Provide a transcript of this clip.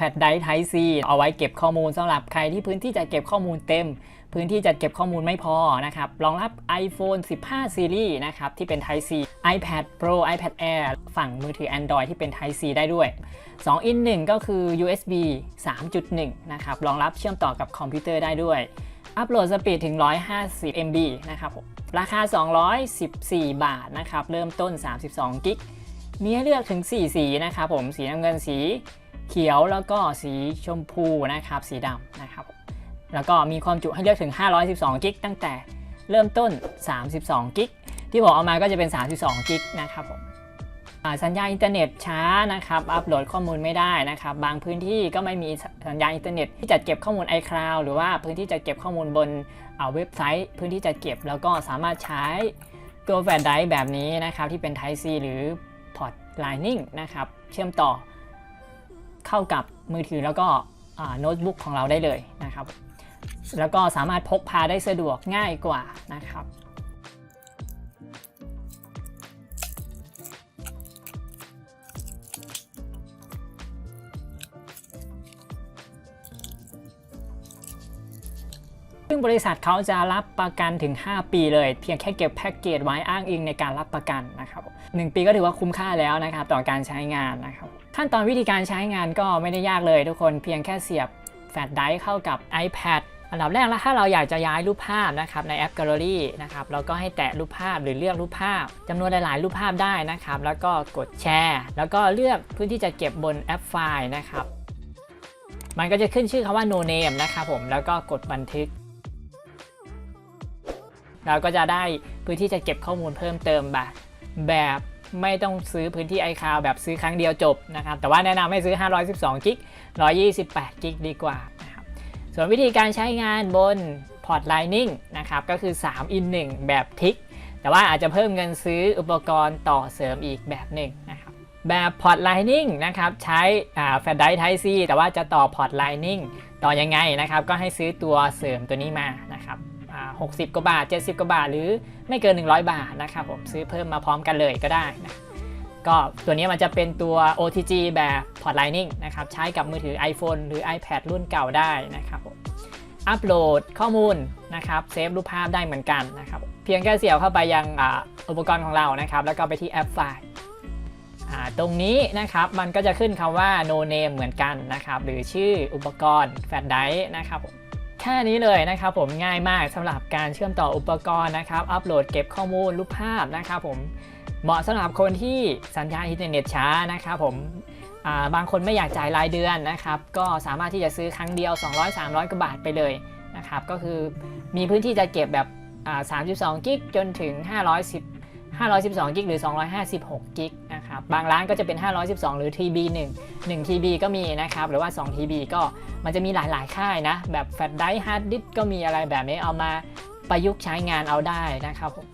แฟลชไดร์ Type C เอาไว้เก็บข้อมูลสำหรับใครที่พื้นที่จะเก็บข้อมูลเต็ม พื้นที่จะเก็บข้อมูลไม่พอนะครับ รองรับ iPhone 15 Series นะครับ ที่เป็น Type C iPad Pro iPad Air ฝั่งมือถือ Android ที่เป็น Type C ได้ด้วย 2 in 1 ก็คือ USB 3.1 นะครับ รองรับเชื่อมต่อกับคอมพิวเตอร์ได้ด้วย อัปโหลดสปีดถึง 150 MB นะครับผมราคา 214 บาทนะครับ เริ่มต้น 32 กิกมีให้เลือกถึง 4 สีนะครับผม สีน้ำเงิน สี เขียวแล้วก็สีชมพูนะครับสีดำนะครับแล้วก็มีความจุให้เลือกถึง 512 กิกตั้งแต่เริ่มต้น 32 กิกที่ผมเอามาก็จะเป็น 32 กิกนะครับผมสัญญาณอินเทอร์เน็ตช้านะครับอัปโหลดข้อมูลไม่ได้นะครับ บางพื้นที่ก็ไม่มีสัญญาณอินเทอร์เน็ตที่จัดเก็บข้อมูล iCloud หรือว่าพื้นที่จัดเก็บข้อมูลบนเว็บไซต์ พื้นที่จัดเก็บแล้วก็สามารถใช้ตัวแฟลชไดร์แบบนี้นะครับที่เป็น Type C หรือพอร์ต Lightning นะครับเชื่อมต่อ เข้ากับมือถือแล้วก็โน้ตบุ๊กของเราได้เลยนะครับ แล้วก็สามารถพกพาได้สะดวกง่ายกว่านะครับ ซึ่งบริษัทเขาจะรับประกันถึง 5 ปีเลย เพียงแค่เก็บแพ็กเกจไว้อ้างอิงในการรับประกันนะครับหนึ่งปีก็ถือว่าคุ้มค่าแล้วนะครับต่อการใช้งานนะครับขั้นตอนวิธีการใช้งานก็ไม่ได้ยากเลยทุกคนเพียงแค่เสียบแฟลชไดรฟ์เข้ากับ iPad อันดับแรกแล้วถ้าเราอยากจะย้ายรูปภาพนะครับในแอป Gallery นะครับเราก็ให้แตะรูปภาพหรือเลือกรูปภาพจำนวนหลาย ๆ รูปภาพได้นะครับ แล้วก็กดแชร์ แล้วก็เลือกพื้นที่จะเก็บบนแอปไฟล์นะครับ มันก็จะขึ้นชื่อคำว่า no name นะครับผมแล้วก็กดบันทึก เราก็จะได้พื้นที่จะเก็บข้อมูลเพิ่มเติมแบบแบบไม่ต้องซื้อพื้นที่ iCloud แบบซื้อครั้งเดียวจบนะครับ แต่ว่าแนะนำให้ซื้อ 512กิก128กิกดีกว่านะครับ ส่วนวิธีการใช้งานบนพอร์ต Lightning นะครับ ก็คือ 3 in 1 แบบทิก แต่ว่าอาจจะเพิ่มเงินซื้ออุปกรณ์ต่อเสริมอีกแบบหนึ่งนะครับ แบบพอร์ต Lightning นะครับ ใช้แฟลชไดร์ Type C แต่ว่าจะต่อพอร์ต Lightning ต่อยังไงนะครับ ก็ให้ซื้อตัวเสริมตัวนี้มานะครับ 60 กว่าบาท 70 กว่าบาท หรือไม่เกิน 100 บาทนะครับผมซื้อเพิ่มมาพร้อมกันเลยก็ได้นะก็ตัวนี้มันจะเป็นตัว OTG แบบพอร์ต Lightning นะครับใช้กับมือถือ iPhone หรือ iPad รุ่นเก่าได้นะครับผมอัปโหลดข้อมูลนะครับเซฟรูปภาพได้เหมือนกันนะครับเพียงแค่เสียบเข้าไปยังอุปกรณ์ของเรานะครับแล้วก็ไปที่แอปไฟล์ตรงนี้นะครับมันก็จะขึ้นคำว่า no name เหมือนกันนะครับหรือชื่ออุปกรณ์แฟลชไดรฟ์นะครับผม แค่นี้เลยนะครับผมง่ายมากสำหรับการเชื่อมต่ออุปกรณ์นะครับอัปโหลดเก็บข้อมูลรูปภาพนะครับผมเหมาะสำหรับคนที่สัญญาณอินเทอร์เน็ตช้านะครับผมบางคนไม่อยากจ่ายรายเดือนนะครับ ก็สามารถที่จะซื้อครั้งเดียว 200-300กว่าบาทไปเลยนะครับ ก็คือมีพื้นที่จะเก็บแบบ 32 กิกจนถึง 510 512 กิกหรือ 256 กิกนะ ครับบางร้านก็จะเป็น 512 หรือ TB 1 1 TB ก็มีนะครับหรือว่า 2 TB ก็มันจะมีหลายๆ ค่ายนะ แบบแฟลชไดรฟ์ฮาร์ดดิสก็มีอะไรแบบนี้เอามาประยุกต์ใช้งานเอาได้นะครับผม